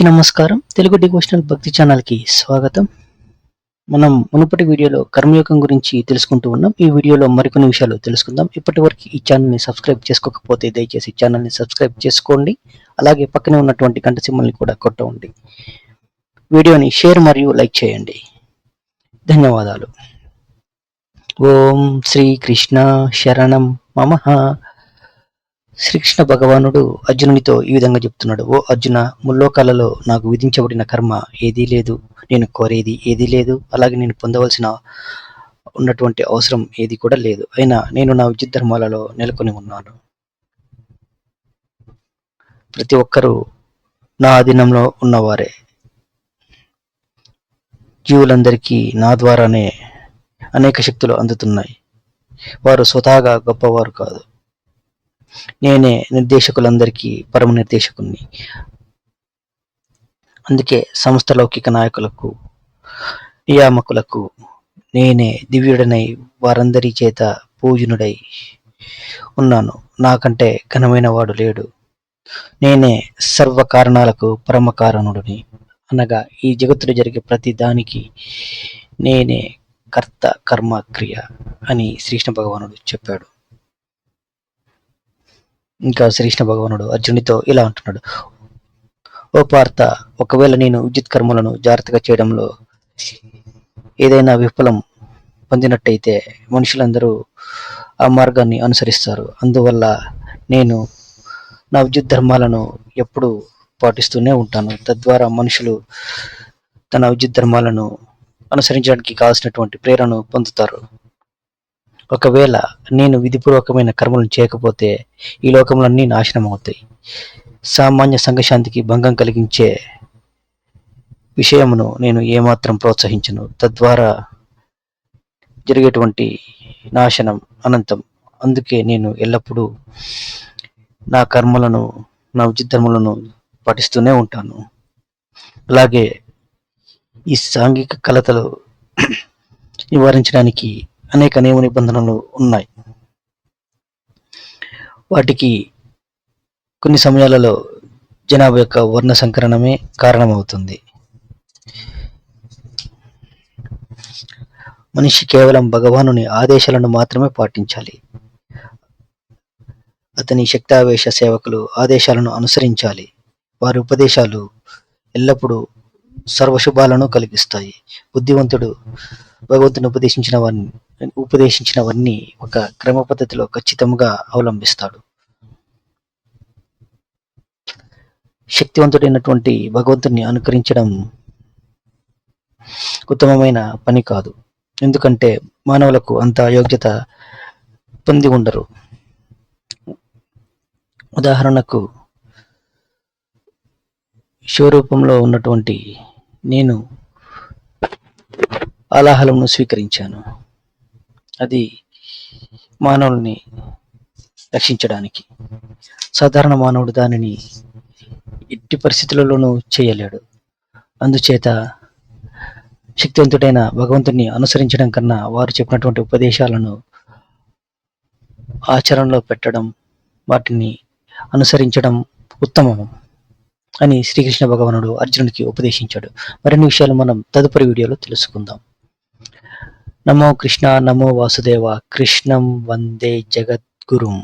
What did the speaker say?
అందరికీ నమస్కారం. తెలుగు డివోషనల్ భక్తి ఛానల్కి స్వాగతం. మనం మునుపటి వీడియోలో కర్మయోగం గురించి తెలుసుకుంటూ ఉన్నాం. ఈ వీడియోలో మరికొన్ని విషయాలు తెలుసుకుందాం. ఇప్పటి వరకు ఈ ఛానల్ని సబ్స్క్రైబ్ చేసుకోకపోతే దయచేసి ఛానల్ని సబ్స్క్రైబ్ చేసుకోండి. అలాగే పక్కనే ఉన్నటువంటి గంట సింబల్ని కూడా కొట్టండి. వీడియోని షేర్ మరియు లైక్ చేయండి. ధన్యవాదాలు. ఓం శ్రీ కృష్ణ శరణం మమ. శ్రీకృష్ణ భగవానుడు అర్జునునితో ఈ విధంగా చెప్తున్నాడు ఓ అర్జున ముల్లోకాలలో నాకు విధించబడిన కర్మ ఏదీ లేదు. నేను కోరేది ఏదీ లేదు. అలాగే నేను పొందవలసిన ఉన్నటువంటి అవసరం ఏది కూడా లేదు. అయినా నేను నా విద్యుత్ ధర్మాలలో నెలకొని ఉన్నాను. ప్రతి ఒక్కరూ నా అధీనంలో ఉన్నవారే. జీవులందరికీ నా ద్వారానే అనేక శక్తులు అందుతున్నాయి. వారు స్వతహాగా గొప్పవారు కాదు. నేనే నిర్దేశకులందరికీ పరమ నిర్దేశకుని అందుకే సంస్థ లౌకిక నాయకులకు నియామకులకు నేనే దివ్యుడనై వారందరి చేత పూజనుడై ఉన్నాను. నాకంటే ఘనమైన వాడు లేడు. నేనే సర్వ కారణాలకు పరమ కారణుడిని అనగా ఈ జగత్తులో జరిగే ప్రతి దానికి నేనే కర్త కర్మ క్రియ అని శ్రీకృష్ణ భగవానుడు చెప్పాడు. ఇంకా శ్రీకృష్ణ భగవానుడు అర్జునుడితో ఇలా అంటున్నాడు. ఓ పార్త ఒకవేళ నేను విద్యుత్ కర్మలను జాగ్రత్తగా చేయడంలో ఏదైనా విఫలం పొందినట్టయితే మనుషులందరూ ఆ మార్గాన్ని అనుసరిస్తారు. అందువల్ల నేను నా విద్యుత్ ధర్మాలను ఎప్పుడూ పాటిస్తూనే ఉంటాను. తద్వారా మనుషులు తన విద్యుత్ ధర్మాలను అనుసరించడానికి కావాల్సినటువంటి ప్రేరణను పొందుతారు. ఒకవేళ నేను విధిపూర్వకమైన కర్మలను చేయకపోతే ఈ లోకములన్నీ నాశనం అవుతాయి. సామాన్య సంఘశాంతికి భంగం కలిగించే విషయమును నేను ఏమాత్రం ప్రోత్సహించను. తద్వారా జరిగేటువంటి నాశనం అనంతం. అందుకే నేను ఎల్లప్పుడూ నా కర్మలను నా ఉచితములను పఠిస్తూనే పాటిస్తూనే ఉంటాను. అలాగే ఈ సాంఘిక కలతలు నివారించడానికి అనేక నియమ నిబంధనలు ఉన్నాయి. వాటికి కొన్ని సమయాలలో జనాభా యొక్క వర్ణ సంకరణమే కారణమవుతుంది. మనిషి కేవలం భగవానుని ఆదేశాలను మాత్రమే పాటించాలి. అతని శక్తావేశ సేవకులు ఆదేశాలను అనుసరించాలి. వారి ఉపదేశాలు ఎల్లప్పుడూ సర్వశుభాలను కలిగిస్తాయి. బుద్ధివంతుడు భగవంతుని ఉపదేశించిన వారిని ఉపదేశించినవన్నీ ఒక క్రమ పద్ధతిలో ఖచ్చితంగా అవలంబిస్తాడు. శక్తివంతుడైనటువంటి భగవంతుని అనుకరించడం ఉత్తమమైన పని కాదు. ఎందుకంటే మానవులకు అంత యోగ్యత పొంది ఉండరు. ఉదాహరణకు శివరూపంలో ఉన్నటువంటి నేను అలాహలంను స్వీకరించాను. అది మానవుల్ని రక్షించడానికి. సాధారణ మానవుడు దానిని ఎట్టి పరిస్థితులలోనూ చేయలేడు. అందుచేత శక్తివంతుడైన భగవంతుని అనుసరించడం కన్నా వారు చెప్పినటువంటి ఉపదేశాలను ఆచరణలో పెట్టడం వాటిని అనుసరించడం ఉత్తమం అని శ్రీకృష్ణ భగవానుడు అర్జునుడికి ఉపదేశించాడు. మరిన్ని విషయాలు మనం తదుపరి వీడియోలో తెలుసుకుందాం. நமோ கிருஷ்ணா நமோ வாசுதேவா. கிருஷ்ணம் வந்தே ஜெகத்குரும்.